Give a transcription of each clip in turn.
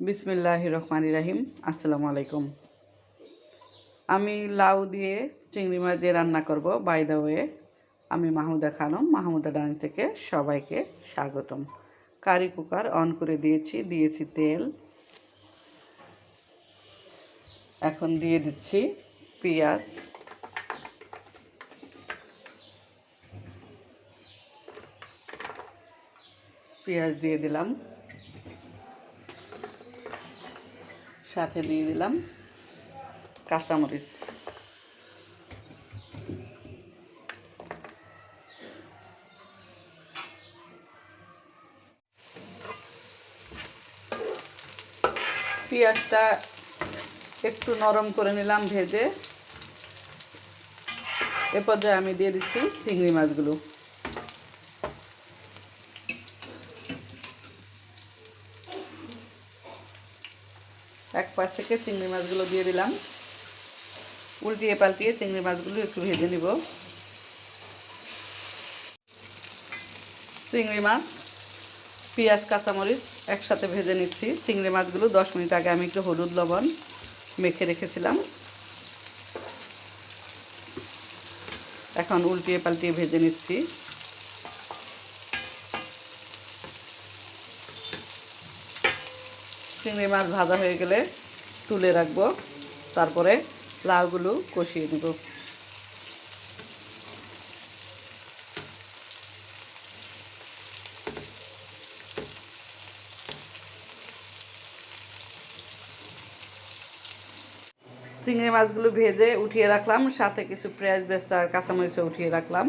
বিসমিল্লাহ রহমান রাহিম। আসসালামু আলাইকুম। আমি লাউ দিয়ে চিংড়ি মাছ দিয়ে রান্না করব। বাই দ্য ওয়ে আমি মাহমুদা খানম মাহমুদা ডান থেকে সবাইকে স্বাগতম। কারি কুকার অন করে দিয়েছি দিয়েছি তেল। এখন দিয়ে দিচ্ছি পেঁয়াজ। পেঁয়াজ দিয়ে দিলাম। সাথে দিয়ে দিলাম কাঁচামরিচ। পেঁয়াজটা একটু নরম করে নিলাম ভেজে। এ পর্যায়ে আমি দিয়ে দিচ্ছি চিংড়ি মাছগুলো। এক পাশ থেকে চিংড়ি মাছগুলো দিয়ে দিলাম। উল্টিয়ে পাল্টিয়ে চিংড়ি মাছগুলো একটু ভেজে নিব। চিংড়ি মাছ, পেঁয়াজ, কাঁচামরিচ একসাথে ভেজে নিচ্ছি। চিংড়ি মাছগুলো দশ মিনিট আগে আমি একটু হলুদ লবণ মেখে রেখেছিলাম। এখন উল্টিয়ে পাল্টিয়ে ভেজে নিচ্ছি। চিংড়ি মাছ ভাজা হয়ে গেলে তুলে রাখব। তারপরে লাউগুলো কষিয়ে নেব। চিংড়ি মাছগুলো ভেজে উঠিয়ে রাখলাম, সাথে কিছু পেঁয়াজ বেস্তা আর কাঁচামরিচও উঠিয়ে রাখলাম।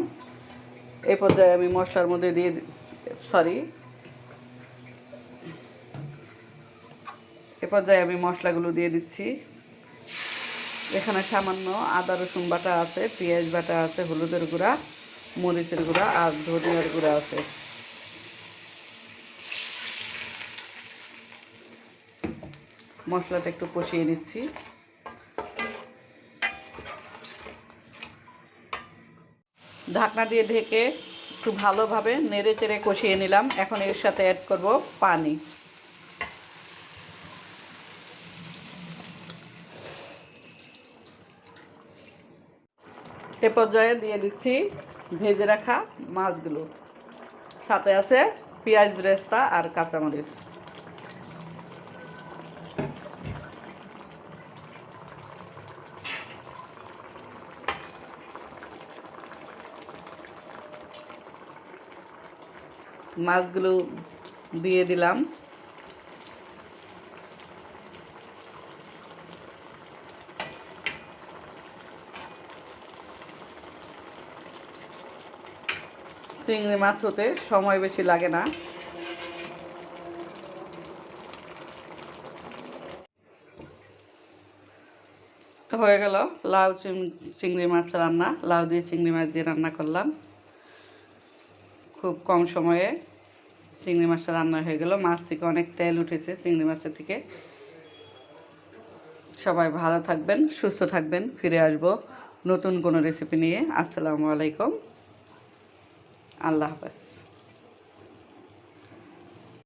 এই পর্যায়ে আমি মশলার মধ্যে দিয়ে সরি এ পর্যায়ে আমি মশলাগুলো দিয়ে দিচ্ছি। এখানে সামান্য আদা, রসুন বাটা আছে, পেঁয়াজ বাটা আছে, হলুদের গুঁড়া, মরিচের গুঁড়া আর ধনিয়ার গুঁড়া আছে। মশলাটা একটু কষিয়ে নিচ্ছি। ঢাকনা দিয়ে ঢেকে একটু ভালোভাবে নেড়ে চেড়ে কষিয়ে নিলাম। এখন এর সাথে অ্যাড করব পানি। এ পর্যায়ে দিয়ে দিচ্ছি ভেজে রাখা মাছগুলো। সাথে আছে পেঁয়াজ ব্রেস্তা আর কাঁচামরিচ। মাছগুলো দিয়ে দিলাম। চিংড়ি মাছ হতে সময় বেশি লাগে না। হয়ে গেল লাউ চিংড়ি মাছ রান্না। লাউ দিয়ে চিংড়ি মাছ দিয়ে রান্না করলাম। খুব কম সময়ে চিংড়ি মাছটা রান্না হয়ে গেল। মাছ থেকে অনেক তেল উঠেছে চিংড়ি মাছের থেকে। সবাই ভালো থাকবেন, সুস্থ থাকবেন। ফিরে আসব নতুন কোনো রেসিপি নিয়ে। আসসালামু আলাইকুম। আল্লাহ হাফেজ।